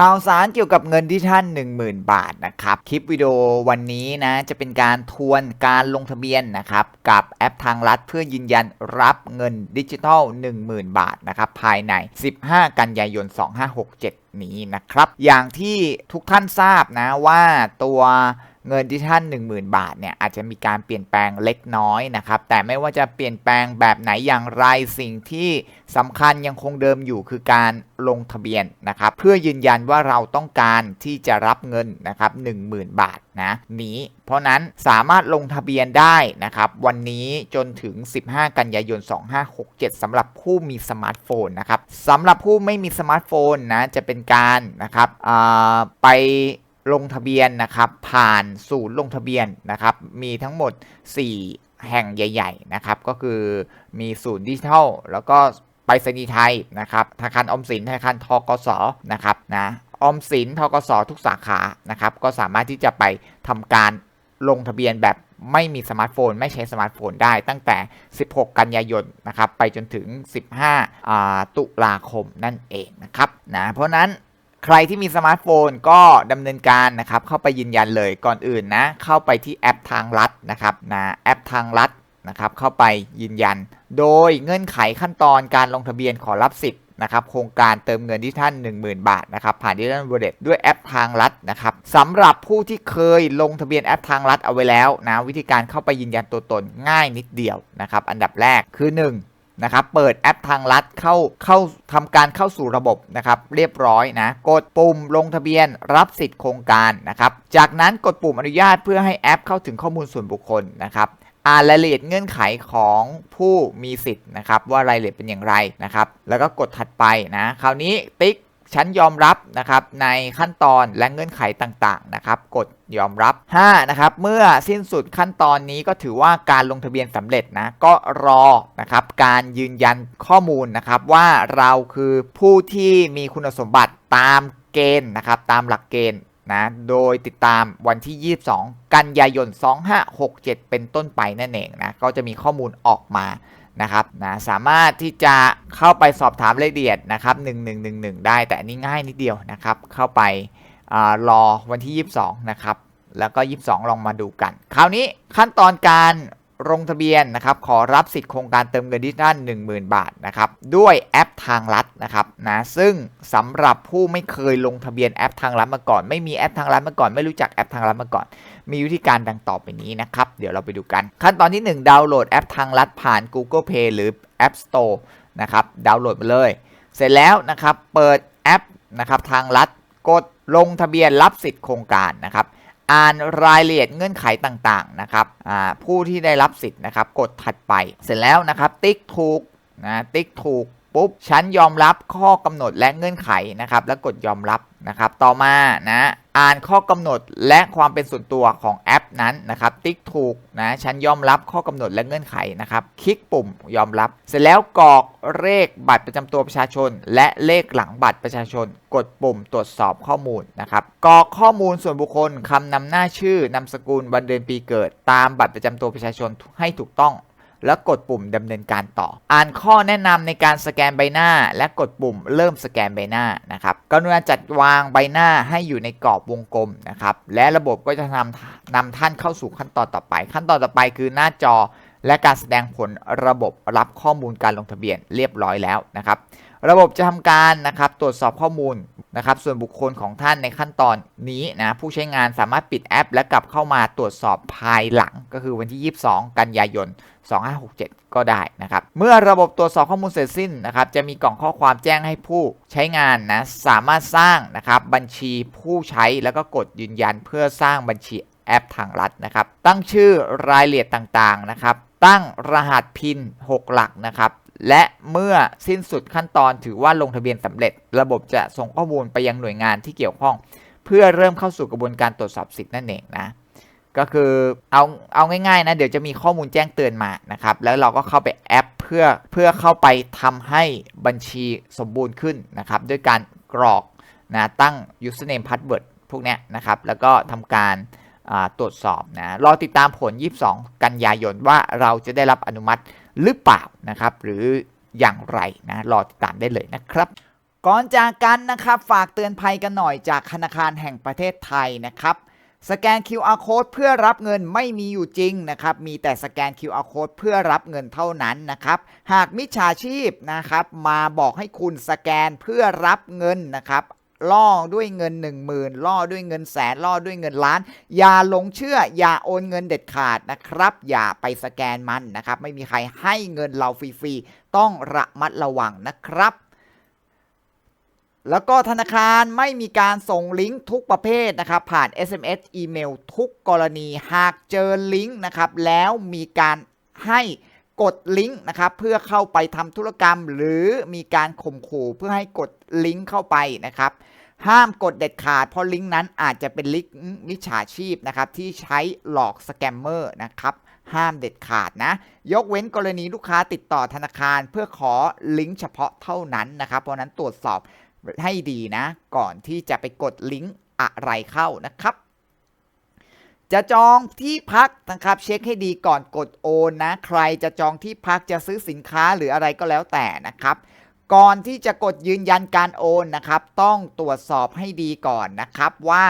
ข่าวสารเกี่ยวกับเงินที่ท่าน 10,000 บาทนะครับ คลิปวิดีโอวันนี้นะจะเป็นการทวนการลงทะเบียนนะครับกับแอปทางรัฐเพื่อยืนยันรับเงินดิจิทัล 10,000 บาทนะครับภายใน 15 กันยายน 2567 นี้นะครับ อย่างที่ทุกท่านทราบนะว่าตัว เงินที่ท่าน 10,000 บาทเนี่ยอาจจะมีการเปลี่ยนแปลงเล็กน้อยนะครับ แต่ไม่ว่าจะเปลี่ยนแปลงแบบไหนอย่างไรสิ่งที่สำคัญยังคงเดิมอยู่คือการลงทะเบียนนะครับ เพื่อยืนยันว่าเราต้องการที่จะรับเงินนะครับ10,000 บาทนะนี้เพราะนั้นสามารถลงทะเบียนได้นะครับ วันนี้จนถึง 15 กันยายน 2567สำหรับผู้มีสมาร์ทโฟนนะครับสำหรับผู้ไม่มีสมาร์ทโฟนนะจะเป็นการนะครับไป ลงทะเบียนนะครับ ผ่านศูนย์ลงทะเบียนนะครับ มีทั้งหมด 4 แห่งใหญ่ ๆ นะครับ ก็คือมีศูนย์ดิจิทัลแล้วก็ไปรษณีย์ไทยนะครับธนาคารอมสินธนาคารทกสนะครับนะอมสินทกสทุกสาขานะครับ ก็สามารถที่จะไปทำการลงทะเบียนแบบไม่มีสมาร์ทโฟน ไม่ใช้สมาร์ทโฟนได้ตั้งแต่ 16 กันยายนนะครับ ไปจนถึง 15ตุลาคมนั่นเองนะครับนะเพราะนั้น ใครที่มีสมาร์ทโฟนก็ดำเนินการนะครับ เข้าไปยืนยันเลยก่อนอื่นนะ เข้าไปที่แอปทางรัฐนะครับนะแอปทางรัฐนะครับ เข้าไปยืนยัน โดยเงื่อนไขขั้นตอนการลงทะเบียนขอรับสิทธิ์นะครับโครงการเติมเงินที่ท่าน10,000 บาทนะครับผ่านดิจิทัลวอลเล็ตด้วยแอปทางรัฐนะครับสำหรับผู้ที่เคยลงทะเบียนแอปทางรัฐเอาไว้แล้วนะวิธีการเข้าไปยืนยันตัวตนง่ายนิดเดียวนะครับอันดับแรกคือ 1 นะครับเปิดแอปทางลัดเข้าเข้าทำการเข้าสู่ระบบนะครับเรียบร้อยนะกดปุ่มลงทะเบียนรับสิทธิ์โครงการนะครับจากนั้นกดปุ่มอนุญาตเพื่อให้แอปเข้าถึงข้อมูลส่วนบุคคลนะครับอ่านรายละเอียดเงื่อนไขของผู้มีสิทธิ์นะครับว่ารายละเอียดเป็นอย่างไรนะครับแล้วก็กดถัดไปนะคราวนี้ติ๊ก ฉันยอมรับนะครับในขั้นตอนและเงื่อนไขต่างๆนะครับกดยอมรับ 5. นะครับเมื่อสิ้นสุดขั้นตอนนี้ก็ถือว่าการลงทะเบียนสำเร็จนะก็รอนะครับการยืนยันข้อมูลนะครับว่าเราคือผู้ที่มีคุณสมบัติตามเกณฑ์นะครับตามหลักเกณฑ์นะโดยติดตามวันที่ 22 กันยายน 2567 เป็นต้นไปนั่นเองนะก็จะมีข้อมูลออกมา นะครับนะสามารถที่จะเข้าไปสอบถามรายละเอียดนะครับ1111 ได้แต่อันนี้ง่ายนิดเดียวนะครับเข้าไปอรอวันที่ 22 นะครับแล้วก็ 22 ลองมาดูกัน คราวนี้ขั้นตอนการ ลงทะเบียนนะครับขอรับสิทธิ์โครงการเติมเงินดิจิทัล10,000 บาทนะครับด้วยแอปทางรัฐนะครับนะซึ่งสำหรับผู้ไม่เคยลงทะเบียนแอปทางรัฐมาก่อน ไม่มีแอปทางรัฐมาก่อน ไม่รู้จักแอปทางรัฐมาก่อน มีวิธีการดังต่อไปนี้นะครับเดี๋ยวเราไปดูกัน ขั้นตอนที่ 1 ดาวน์โหลดแอปทางรัฐผ่าน Google Play หรือ App Store นะครับดาวน์โหลดมาเลย เสร็จแล้วนะครับเปิดแอปนะครับทางรัฐกดลงทะเบียนรับสิทธิ์โครงการนะครับ อ่านรายละเอียดเงื่อนไขต่างๆนะครับผู้ที่ได้รับสิทธิ์นะครับ กดถัดไปเสร็จแล้วนะครับ ติ๊กถูกนะติ๊กถูก ปุ๊บ ฉันยอมรับข้อกำหนดและเงื่อนไขนะครับ แล้วกดยอมรับนะครับ ต่อมานะอ่านข้อกำหนดและความเป็นส่วนตัวของแอปนั้นนะครับ ติ๊กถูกนะฉันยอมรับข้อกำหนดและเงื่อนไขนะครับ คลิกปุ่มยอมรับ เสร็จแล้วกรอกเลขบัตรประจำตัวประชาชน และเลขหลังบัตรประชาชน กดปุ่มตรวจสอบข้อมูลนะครับกรอกข้อมูลส่วนบุคคลคำนำหน้าชื่อนามสกุลวันเดือนปีเกิด ตามบัตรประจำตัวประชาชนให้ถูกต้อง แล้วกดปุ่มดำเนินการต่อ อ่านข้อแนะนำในการสแกนใบหน้า และกดปุ่มเริ่มสแกนใบหน้านะครับกรุณาจัดวางใบหน้าให้อยู่ในกรอบวงกลมนะครับและระบบก็จะนำนำท่านเข้าสู่ขั้นตอนต่อไป ขั้นตอนต่อไปคือหน้าจอและการแสดงผลระบบรับข้อมูลการลงทะเบียนเรียบร้อยแล้วนะครับ ระบบจะทำการนะครับตรวจสอบข้อมูลนะครับส่วนบุคคลของท่านในขั้นตอนนี้นะผู้ใช้งานสามารถปิดแอป และกลับเข้ามาตรวจสอบภายหลัง ก็คือวันที่ 22 กันยายน 2567 ก็ได้นะครับเมื่อระบบตรวจสอบข้อมูลเสร็จสิ้นนะครับจะมีกล่องข้อความแจ้งให้ผู้ใช้งานนะสามารถสร้างนะครับบัญชีผู้ใช้แล้วก็กดยืนยันเพื่อสร้างบัญชีแอปทางรัฐนะครับตั้งชื่อรายละเอียดต่างๆนะครับตั้งรหัสพิน 6 หลักนะครับ และเมื่อสิ้นสุดขั้นตอนถือว่าลงทะเบียนสำเร็จ ระบบจะส่งข้อมูลไปยังหน่วยงานที่เกี่ยวข้อง เพื่อเริ่มเข้าสู่กระบวนการตรวจสอบสิทธิ์นั่นเองนะก็คือเอาเอาง่ายๆนะเดี๋ยวจะมีข้อมูลแจ้งเตือนมานะครับ แล้วเราก็เข้าไปแอปเพื่อเพื่อเข้าไปทำให้บัญชีสมบูรณ์ขึ้นนะครับ ด้วยการกรอกนะตั้ง username password พวกนี้นะครับ แล้วก็ทำการตรวจสอบนะรอติดตามผล 22 กันยายนว่าเราจะได้รับอนุมัติ หรือเปล่านะครับ หรืออย่างไรนะรอติดตามได้เลยนะครับก่อนจากกันนะครับฝากเตือนภัยกันหน่อยจากธนาคารแห่งประเทศไทยนะครับสแกน QR code เพื่อรับเงินไม่มีอยู่จริงนะครับ มีแต่สแกน QR code เพื่อรับเงินเท่านั้นนะครับ หากมิจฉาชีพนะครับ มาบอกให้คุณสแกนเพื่อรับเงินนะครับ ล่อด้วยเงิน 1 0,000ล่อด้วยเงินแสนล่อด้วยเงินล้าน อย่าหลงเชื่อ อย่าโอนเงินเด็ดขาดนะครับ อย่าไปสแกนมันนะครับ ไม่มีใครให้เงินเราฟรีๆต้องระมัดระวังนะครับ แล้วก็ธนาคารไม่มีการส่งลิงก์ทุกประเภทนะครับ ผ่าน SMS อีเมลทุกกรณีหากเจอลิงก์นะครับ แล้วมีการให้ กดลิงก์นะครับเพื่อเข้าไปทำธุรกรรม หรือมีการข่มขู่เพื่อให้กดลิงก์เข้าไปนะครับ ห้ามกดเด็ดขาดเพราะลิงก์นั้นอาจจะเป็นลิงก์มิจฉาชีพนะครับที่ใช้หลอกสแกมเมอร์นะครับห้ามเด็ดขาดนะ ยกเว้นกรณีลูกค้าติดต่อธนาคารเพื่อขอลิงก์เฉพาะเท่านั้นนะครับ เพราะฉะนั้นตรวจสอบให้ดีนะ ก่อนที่จะไปกดลิงก์อะไรเข้านะครับ จะจองที่พักนะครับเช็คให้ดีก่อนกดโอนนะ ใครจะจองที่พักจะซื้อสินค้าหรืออะไรก็แล้วแต่นะครับ ก่อนที่จะกดยืนยันการโอนนะครับ ต้องตรวจสอบให้ดีก่อนนะครับว่า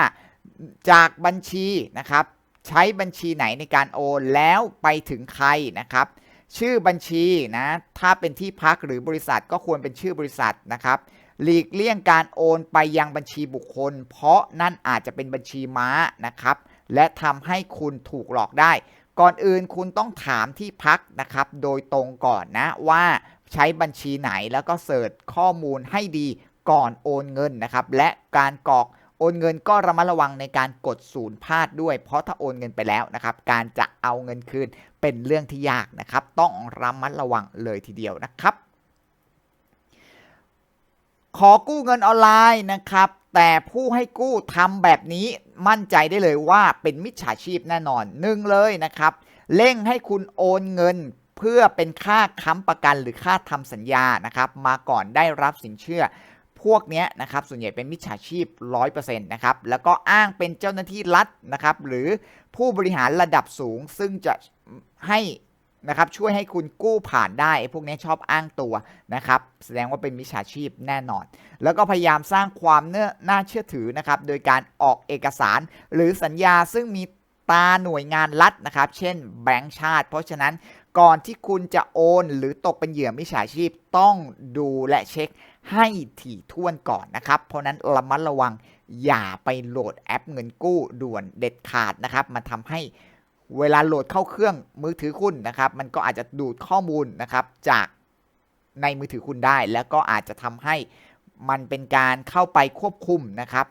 จากบัญชีนะครับ ใช้บัญชีไหนในการโอนแล้วไปถึงใครนะครับ ชื่อบัญชีนะถ้าเป็นที่พักหรือบริษัทก็ควรเป็นชื่อบริษัทนะครับหลีกเลี่ยงการโอนไปยังบัญชีบุคคล เพราะนั่นอาจจะเป็นบัญชีม้านะครับ และทำให้คุณถูกหลอกได้ ก่อนอื่นคุณต้องถามที่พักนะครับ โดยตรงก่อนนะว่าใช้บัญชีไหนแล้วก็เสิร์ชข้อมูลให้ดีก่อนโอนเงินนะครับ และการกรอกโอนเงินก็ระมัดระวังในการกดศูนย์พลาดด้วย เพราะถ้าโอนเงินไปแล้วนะครับ การจะเอาเงินคืนเป็นเรื่องที่ยากนะครับ ต้องระมัดระวังเลยทีเดียวนะครับ ขอกู้เงินออนไลน์นะครับ แต่ผู้ให้กู้ทำแบบนี้มั่นใจได้เลยว่าเป็นมิจฉาชีพแน่นอนหนึ่งเลยนะครับ เร่งให้คุณโอนเงินเพื่อเป็นค่าค้ำประกันหรือค่าทำสัญญานะครับ มาก่อนได้รับสินเชื่อ พวกนี้นะครับส่วนใหญ่เป็นมิจฉาชีพ 100%นะครับแล้วก็อ้างเป็นเจ้าหน้าที่รัฐนะครับ หรือผู้บริหารระดับสูงซึ่งจะให้ นะครับช่วยให้คุณกู้ผ่านได้พวกนี้ชอบอ้างตัวนะครับแสดงว่าเป็นมิจฉาชีพแน่นอน แล้วก็พยายามสร้างความเนื้อน่าเชื่อถือนะครับโดยการออกเอกสารหรือสัญญาซึ่งมีตาหน่วยงานรัฐนะครับเช่นแบงก์ชาติ เพราะฉะนั้นก่อนที่คุณจะโอน หรือตกเป็นเหยื่อมิจฉาชีพต้องดูและเช็คให้ถี่ถ้วนก่อนนะครับ เพราะนั้นระมัดระวังอย่าไปโหลดแอปเงินกู้ด่วนเด็ดขาดนะครับ มันทำให้ เวลาโหลดเข้าเครื่องมือถือคุณนะครับ มันก็อาจจะดูดข้อมูลนะครับจากในมือถือคุณได้ แล้วก็อาจจะทำให้มันเป็นการเข้าไปควบคุมนะครับ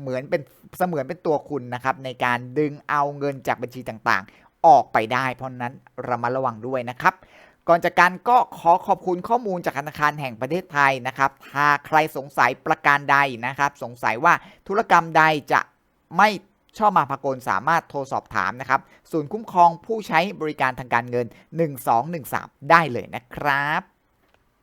เหมือนเป็นเสมือนเป็นตัวคุณนะครับ ในการดึงเอาเงินจากบัญชีต่างๆ ออกไปได้ เพราะนั้นระมัดระวังด้วยนะครับก่อนจากการก็ขอขอบคุณข้อมูลจากธนาคารแห่งประเทศไทยนะครับ ถ้าใครสงสัยประการใดนะครับ สงสัยว่าธุรกรรมใดจะไม่ ชอบมาพากลสามารถโทรสอบถามนะครับศูนย์คุ้มครองผู้ใช้บริการทางการเงิน 1213 ได้เลยนะครับ